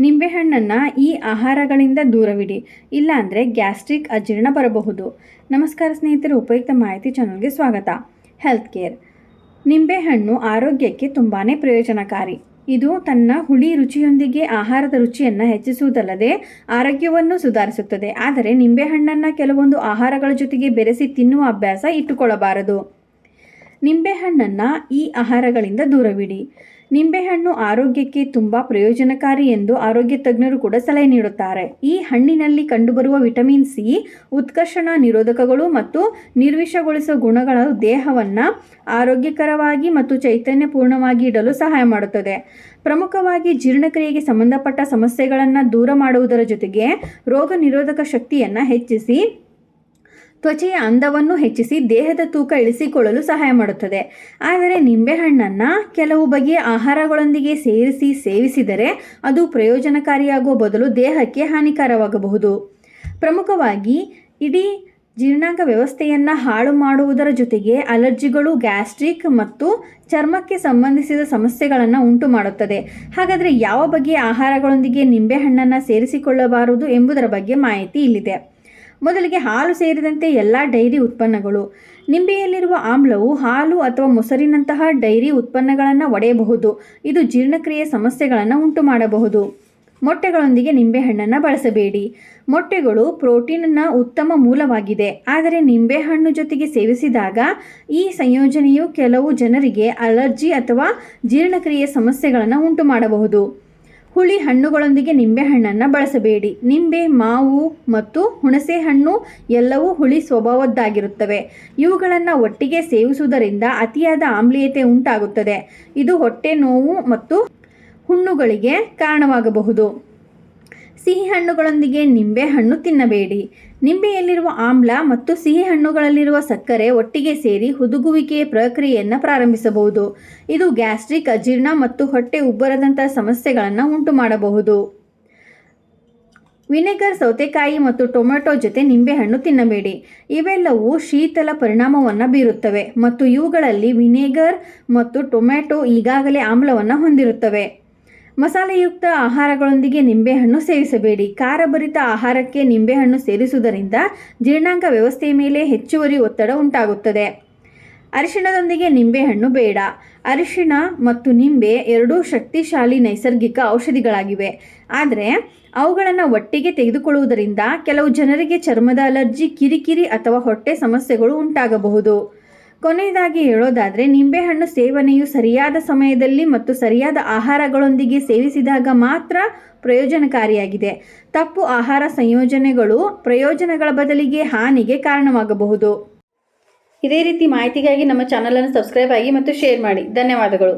ನಿಂಬೆಹಣ್ಣನ್ನು ಈ ಆಹಾರಗಳಿಂದ ದೂರವಿಡಿ, ಇಲ್ಲಾಂದರೆ ಗ್ಯಾಸ್ಟ್ರಿಕ್ ಅಜೀರ್ಣ ಬರಬಹುದು. ನಮಸ್ಕಾರ ಸ್ನೇಹಿತರು, ಉಪಯುಕ್ತ ಮಾಹಿತಿ ಚಾನಲ್ಗೆ ಸ್ವಾಗತ. ಹೆಲ್ತ್ ಕೇರ್ ನಿಂಬೆಹಣ್ಣು ಆರೋಗ್ಯಕ್ಕೆ ತುಂಬಾ ಪ್ರಯೋಜನಕಾರಿ. ಇದು ತನ್ನ ಹುಳಿ ರುಚಿಯೊಂದಿಗೆ ಆಹಾರದ ರುಚಿಯನ್ನು ಹೆಚ್ಚಿಸುವುದಲ್ಲದೆ ಆರೋಗ್ಯವನ್ನು ಸುಧಾರಿಸುತ್ತದೆ. ಆದರೆ ನಿಂಬೆಹಣ್ಣನ್ನು ಕೆಲವೊಂದು ಆಹಾರಗಳ ಜೊತೆಗೆ ಬೆರೆಸಿ ತಿನ್ನುವ ಅಭ್ಯಾಸ ಇಟ್ಟುಕೊಳ್ಳಬಾರದು. ನಿಂಬೆಹಣ್ಣನ್ನು ಈ ಆಹಾರಗಳಿಂದ ದೂರವಿಡಿ. ನಿಂಬೆಹಣ್ಣು ಆರೋಗ್ಯಕ್ಕೆ ತುಂಬ ಪ್ರಯೋಜನಕಾರಿ ಎಂದು ಆರೋಗ್ಯ ತಜ್ಞರು ಕೂಡ ಸಲಹೆ ನೀಡುತ್ತಾರೆ. ಈ ಹಣ್ಣಿನಲ್ಲಿ ಕಂಡುಬರುವ ವಿಟಮಿನ್ ಸಿ, ಉತ್ಕರ್ಷಣ ನಿರೋಧಕಗಳು ಮತ್ತು ನಿರ್ವಿಷಗೊಳಿಸುವ ಗುಣಗಳು ದೇಹವನ್ನು ಆರೋಗ್ಯಕರವಾಗಿ ಮತ್ತು ಚೈತನ್ಯಪೂರ್ಣವಾಗಿ ಇಡಲು ಸಹಾಯ ಮಾಡುತ್ತದೆ. ಪ್ರಮುಖವಾಗಿ ಜೀರ್ಣಕ್ರಿಯೆಗೆ ಸಂಬಂಧಪಟ್ಟ ಸಮಸ್ಯೆಗಳನ್ನು ದೂರ ಮಾಡುವುದರ ಜೊತೆಗೆ ರೋಗ ನಿರೋಧಕ ಶಕ್ತಿಯನ್ನು ಹೆಚ್ಚಿಸಿ ತ್ವಚೆಯ ಅಂದವನ್ನು ಹೆಚ್ಚಿಸಿ ದೇಹದ ತೂಕ ಇಳಿಸಿಕೊಳ್ಳಲು ಸಹಾಯ ಮಾಡುತ್ತದೆ. ಆದರೆ ನಿಂಬೆಹಣ್ಣನ್ನು ಕೆಲವು ಬಗೆಯ ಆಹಾರಗಳೊಂದಿಗೆ ಸೇರಿಸಿ ಸೇವಿಸಿದರೆ ಅದು ಪ್ರಯೋಜನಕಾರಿಯಾಗುವ ಬದಲು ದೇಹಕ್ಕೆ ಹಾನಿಕರವಾಗಬಹುದು. ಪ್ರಮುಖವಾಗಿ ಇಡೀ ಜೀರ್ಣಾಂಗ ವ್ಯವಸ್ಥೆಯನ್ನು ಹಾಳು ಮಾಡುವುದರ ಜೊತೆಗೆ ಅಲರ್ಜಿಗಳು, ಗ್ಯಾಸ್ಟ್ರಿಕ್ ಮತ್ತು ಚರ್ಮಕ್ಕೆ ಸಂಬಂಧಿಸಿದ ಸಮಸ್ಯೆಗಳನ್ನು ಉಂಟು ಮಾಡುತ್ತದೆ ಹಾಗಾದರೆ ಯಾವ ಬಗೆಯ ಆಹಾರಗಳೊಂದಿಗೆ ನಿಂಬೆಹಣ್ಣನ್ನು ಸೇರಿಸಿಕೊಳ್ಳಬಾರದು ಎಂಬುದರ ಬಗ್ಗೆ ಮಾಹಿತಿ ಇಲ್ಲಿದೆ. ಮೊದಲಿಗೆ ಹಾಲು ಸೇರಿದಂತೆ ಎಲ್ಲ ಡೈರಿ ಉತ್ಪನ್ನಗಳು. ನಿಂಬೆಯಲ್ಲಿರುವ ಆಮ್ಲವು ಹಾಲು ಅಥವಾ ಮೊಸರಿನಂತಹ ಡೈರಿ ಉತ್ಪನ್ನಗಳನ್ನು ಒಡೆಯಬಹುದು. ಇದು ಜೀರ್ಣಕ್ರಿಯೆ ಸಮಸ್ಯೆಗಳನ್ನು ಉಂಟು ಮಾಡಬಹುದು ಮೊಟ್ಟೆಗಳೊಂದಿಗೆ ನಿಂಬೆಹಣ್ಣನ್ನು ಬಳಸಬೇಡಿ. ಮೊಟ್ಟೆಗಳು ಪ್ರೋಟೀನ್ನ ಉತ್ತಮ ಮೂಲವಾಗಿದೆ. ಆದರೆ ನಿಂಬೆಹಣ್ಣು ಜೊತೆಗೆ ಸೇವಿಸಿದಾಗ ಈ ಸಂಯೋಜನೆಯು ಕೆಲವು ಜನರಿಗೆ ಅಲರ್ಜಿ ಅಥವಾ ಜೀರ್ಣಕ್ರಿಯೆ ಸಮಸ್ಯೆಗಳನ್ನು ಉಂಟು ಮಾಡಬಹುದು ಹುಳಿ ಹಣ್ಣುಗಳೊಂದಿಗೆ ನಿಂಬೆಹಣ್ಣನ್ನು ಬಳಸಬೇಡಿ. ನಿಂಬೆ, ಮಾವು ಮತ್ತು ಹುಣಸೆ ಹಣ್ಣು ಎಲ್ಲವೂ ಹುಳಿ ಸ್ವಭಾವದ್ದಾಗಿರುತ್ತವೆ. ಇವುಗಳನ್ನು ಒಟ್ಟಿಗೆ ಸೇವಿಸುವುದರಿಂದ ಅತಿಯಾದ ಆಮ್ಲೀಯತೆ ಉಂಟಾಗುತ್ತದೆ. ಇದು ಹೊಟ್ಟೆ ನೋವು ಮತ್ತು ಹುಣ್ಣುಗಳಿಗೆ ಕಾರಣವಾಗಬಹುದು. ಸಿಹಿ ಹಣ್ಣುಗಳೊಂದಿಗೆ ನಿಂಬೆಹಣ್ಣು ತಿನ್ನಬೇಡಿ. ನಿಂಬೆಯಲ್ಲಿರುವ ಆಮ್ಲ ಮತ್ತು ಸಿಹಿ ಹಣ್ಣುಗಳಲ್ಲಿರುವ ಸಕ್ಕರೆ ಒಟ್ಟಿಗೆ ಸೇರಿ ಹುದುಗುವಿಕೆಯ ಪ್ರಕ್ರಿಯೆಯನ್ನು ಪ್ರಾರಂಭಿಸಬಹುದು. ಇದು ಗ್ಯಾಸ್ಟ್ರಿಕ್ ಅಜೀರ್ಣ ಮತ್ತು ಹೊಟ್ಟೆ ಉಬ್ಬರದಂತಹ ಸಮಸ್ಯೆಗಳನ್ನು ಉಂಟು ಮಾಡಬಹುದು ವಿನೆಗರ್, ಸೌತೆಕಾಯಿ ಮತ್ತು ಟೊಮೆಟೊ ಜೊತೆ ನಿಂಬೆಹಣ್ಣು ತಿನ್ನಬೇಡಿ. ಇವೆಲ್ಲವೂ ಶೀತಲ ಪರಿಣಾಮವನ್ನು ಬೀರುತ್ತವೆ ಮತ್ತು ಇವುಗಳಲ್ಲಿ ವಿನೆಗರ್ ಮತ್ತು ಟೊಮೆಟೊ ಈಗಾಗಲೇ ಆಮ್ಲವನ್ನು ಹೊಂದಿರುತ್ತವೆ. ಮಸಾಲೆಯುಕ್ತ ಆಹಾರಗಳೊಂದಿಗೆ ನಿಂಬೆಹಣ್ಣು ಸೇವಿಸಬೇಡಿ. ಖಾರಭರಿತ ಆಹಾರಕ್ಕೆ ನಿಂಬೆಹಣ್ಣು ಸೇರಿಸುವುದರಿಂದ ಜೀರ್ಣಾಂಗ ವ್ಯವಸ್ಥೆಯ ಮೇಲೆ ಹೆಚ್ಚುವರಿ ಒತ್ತಡ ಉಂಟಾಗುತ್ತದೆ. ಅರಿಶಿಣದೊಂದಿಗೆ ನಿಂಬೆಹಣ್ಣು ಬೇಡ. ಅರಿಶಿಣ ಮತ್ತು ನಿಂಬೆ ಎರಡೂ ಶಕ್ತಿಶಾಲಿ ನೈಸರ್ಗಿಕ ಔಷಧಿಗಳಾಗಿವೆ. ಆದರೆ ಅವುಗಳನ್ನು ಒಟ್ಟಿಗೆ ತೆಗೆದುಕೊಳ್ಳುವುದರಿಂದ ಕೆಲವು ಜನರಿಗೆ ಚರ್ಮದ ಅಲರ್ಜಿ, ಕಿರಿಕಿರಿ ಅಥವಾ ಹೊಟ್ಟೆ ಸಮಸ್ಯೆಗಳು ಉಂಟಾಗಬಹುದು. ಕೊನೆಯದಾಗಿ ಹೇಳೋದಾದರೆ, ನಿಂಬೆಹಣ್ಣು ಸೇವನೆಯು ಸರಿಯಾದ ಸಮಯದಲ್ಲಿ ಮತ್ತು ಸರಿಯಾದ ಆಹಾರಗಳೊಂದಿಗೆ ಸೇವಿಸಿದಾಗ ಮಾತ್ರ ಪ್ರಯೋಜನಕಾರಿಯಾಗಿದೆ. ತಪ್ಪು ಆಹಾರ ಸಂಯೋಜನೆಗಳು ಪ್ರಯೋಜನಗಳ ಬದಲಿಗೆ ಹಾನಿಗೆ ಕಾರಣವಾಗಬಹುದು. ಇದೇ ರೀತಿ ಮಾಹಿತಿಗಾಗಿ ನಮ್ಮ ಚಾನಲನ್ನು ಸಬ್ಸ್ಕ್ರೈಬ್ ಆಗಿ ಮತ್ತು ಶೇರ್ ಮಾಡಿ. ಧನ್ಯವಾದಗಳು.